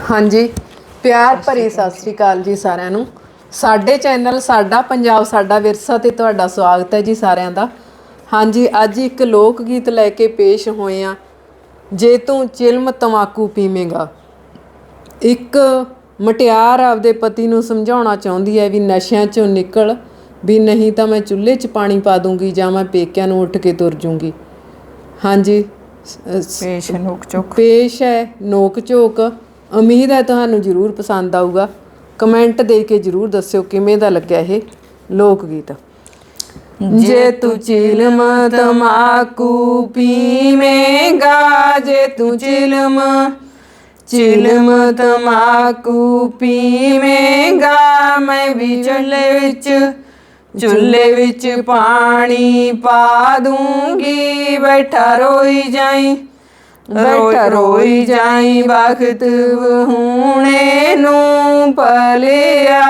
ਹਾਂਜੀ। ਪਿਆਰ ਭਰੀ ਸਤਿ ਸ੍ਰੀ ਅਕਾਲ ਜੀ ਸਾਰਿਆਂ ਨੂੰ। ਸਾਡੇ ਚੈਨਲ ਸਾਡਾ ਪੰਜਾਬ ਸਾਡਾ ਵਿਰਸਾ ਤੇ ਤੁਹਾਡਾ ਸਵਾਗਤ ਹੈ ਜੀ ਸਾਰਿਆਂ ਦਾ। ਹਾਂਜੀ ਅੱਜ ਇੱਕ ਲੋਕ ਗੀਤ ਲੈ ਕੇ ਪੇਸ਼ ਹੋਏ ਆ ਜੇ ਤੂੰ ਚਿਲਮ ਤਮਾਕੂ ਪੀਵੇਂਗਾ। ਇੱਕ ਮਟਿਆਰ ਆਪਦੇ ਪਤੀ ਨੂੰ ਸਮਝਾਉਣਾ ਚਾਹੁੰਦੀ ਹੈ ਵੀ ਨਸ਼ਿਆਂ ਚੋਂ ਨਿਕਲ ਵੀ ਨਹੀਂ ਤਾਂ ਮੈਂ ਚੁੱਲ੍ਹੇ 'ਚ ਪਾਣੀ ਪਾ ਦੂੰਗੀ ਜਾਂ ਮੈਂ ਪੇਕਿਆਂ ਨੂੰ ਉੱਠ ਕੇ ਤੁਰ ਜੂੰਗੀ। ਹਾਂਜੀ ਪੇਸ਼ ਨੋਕ ਚੁੱਕ। ਪੇਸ਼ ਹੈ ਨੋਕ ਝੋਕ ਉਮੀਦ ਹੈ ਤੁਹਾਨੂੰ ਜ਼ਰੂਰ ਪਸੰਦ ਆਊਗਾ। ਕਮੈਂਟ ਦੇ ਕੇ ਜ਼ਰੂਰ ਦੱਸਿਓ ਕਿਵੇਂ ਦਾ ਲੱਗਿਆ ਇਹ ਲੋਕ ਗੀਤ ਜੇ ਤੂੰ ਚਿਲਮ ਤਮਾਕੂ ਪੀਵੇਂਗਾ, ਜੇ ਤੂੰ ਚਿਲਮ ਚਿਲਮ ਤਮਾਕੂ ਪੀਵੇਂਗਾ, ਮੈਂ ਵੀ ਚੁੱਲ੍ਹੇ ਵਿੱਚ ਚੁੱਲ੍ਹੇ ਵਿੱਚ ਪਾਣੀ ਪਾ ਦੂੰਗੀ, ਬੈਠਾ ਰੋਈ ਜਾਈ। ਬੈਠਾ ਰੋਈ ਜਾਈ ਵਕਤ ਹੁਣੇ ਨੂੰ ਪਲਿਆ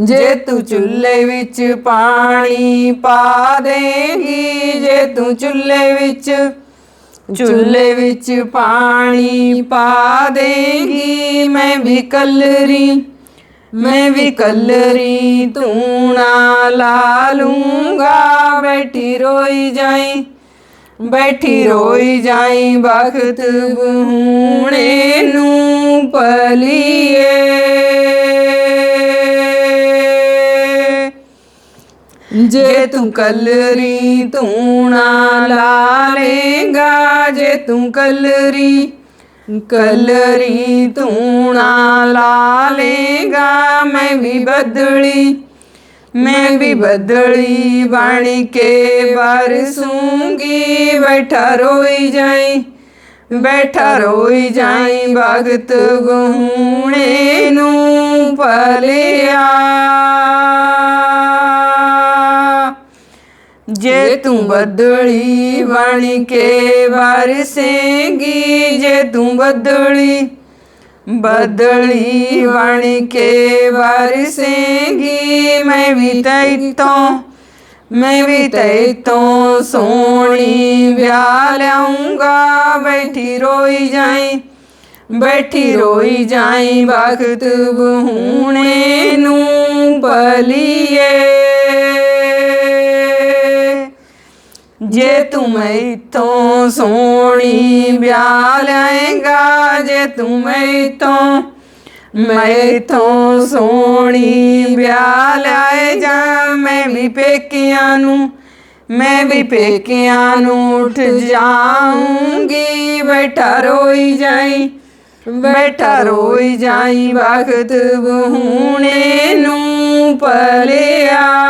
ਜੇ ਤੂੰ ਚੁੱਲ੍ਹੇ ਵਿੱਚ ਪਾਣੀ ਪਾ ਦੇਂਗੀ ਜੇ ਤੂੰ ਚੁੱਲ੍ਹੇ ਵਿੱਚ ਚੁੱਲ੍ਹੇ ਵਿੱਚ ਪਾਣੀ ਪਾ ਦੇਂਗੀ ਮੈਂ ਵੀ ਕਲਰੀ ਮੈਂ ਵੀ ਕਲਰੀ ਤੂੰ ਨਾ ਲਾ ਲੂੰਗਾ। ਬੈਠੀ ਰੋਈ ਜਾਈ, ਬੈਠੀ ਰੋਈ ਜਾਈ ਵਕਤ ਹੁਣੇ ਨੂੰ ਪਲੀਏ ਜੇ ਤੂੰ ਕਲਰੀ ਤੂੰ ਨਾ ਲਾਲੇਗਾ ਜੇ ਤੂੰ ਕਲਰੀ ਕਲਰੀ ਤੂੰ ਨਾ ਲਾਲੇਗਾ ਮੈਂ ਵੀ ਬਦਲੀ ਮੈਂ ਵੀ ਬਦਲੀ ਬਣ ਕੇ ਬਰਸੂੰਗੀ ਬੈਠਾ ਰੋਈ ਜਾਈ ਬੈਠਾ ਰੋਈ ਜਾਈ ਭਗਤ ਗੂਣੇ ਨੂੰ ਪਲਿਆ। ਜੇ ਤੂੰ ਬਦਲੀ ਬਣ ਕੇ ਵਰਸੇਂਗੀ ਜੇ ਤੂੰ ਬਦਲੀ ਬਦਲੀ ਬਣ ਕੇ ਵਰਸੇਗੀ ਮੈਂ ਵੀ ਤੈਤੋਂ ਮੈਂ ਵੀ ਤੈਤੋਂ ਸੋਹਣੀ ਵਿਆਹ ਲਿਆਉਂਗਾ ਬੈਠੀ ਰੋਈ ਜਾਈ ਬੈਠੀ ਰੋਈ ਜਾਈ ਵਕਤ ਬਹੂਣੇ ਨੂੰ ਬਲੀਏ ਜੇ ਤੂੰ ਮੈਥੋਂ ਸੋਣੀ ਵਿਆਹ ਲਿਆਏਗਾ, ਜੇ ਤੂੰ ਮੈਥੋਂ ਮੈਥੋਂ ਸੋਣੀ ਵਿਆਹ ਲਿਆਏ ਜਾ, ਮੈਂ ਵੀ ਪੇਕਿਆਂ ਨੂੰ, ਮੈਂ ਵੀ ਪੇਕਿਆਂ ਨੂੰ ਉੱਠ ਜਾਊਂਗੀ, ਬੈਠਾ ਰੋਈ ਜਾਈ, ਬੈਠਾ ਰੋਈ ਜਾਈ, ਵਕਤ ਬਹੂਣੇ ਨੂੰ ਪਲਿਆ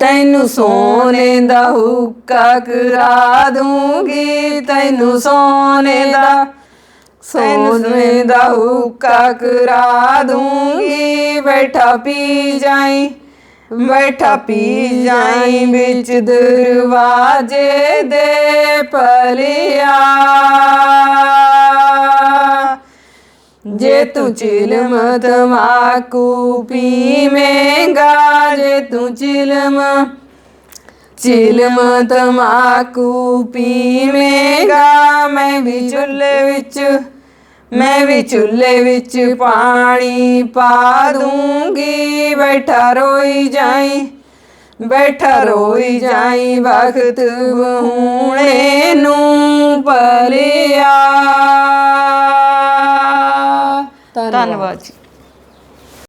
ਤੈਨੂੰ ਸੋਨੇ ਦਾ ਹੁੱਕਾ ਕਰਾ ਦੂੰਗੀ। ਤੈਨੂੰ ਸੋਨੇ ਦਾ ਸੋਨੇ ਦਾ ਹੁੱਕਾ ਕਰਾ ਦੂੰਗੀ। ਬੈਠਾ ਪੀ ਜਾਈ, ਬੈਠਾ ਪੀ ਜਾਈ ਵਿੱਚ ਦਰਵਾਜ਼ੇ ਦੇ ਪਲਿਆ। ਜੇ ਤੂੰ ਚਿਲਮ ਤਮਾਕੂ ਪੀਵੇਂਗਾ ਜੇ ਤੂੰ ਚਿਲਮ ਚਿਲਮ ਤਮਾਕੂ ਪੀਵੇਂਗਾ ਮੈਂ ਵੀ ਚੁੱਲ੍ਹੇ ਵਿੱਚ ਮੈਂ ਵੀ ਚੁੱਲ੍ਹੇ ਵਿੱਚ ਪਾਣੀ ਪਾ ਦੂੰਗੀ ਬੈਠਾ ਰੋਈ ਜਾਈ ਬੈਠਾ ਰੋਈ ਜਾਈ ਵਕਤ ਬਹੂਣੇ ਨੂੰ ਪਲਿਆ ਧੰਨਵਾਦ ਜੀ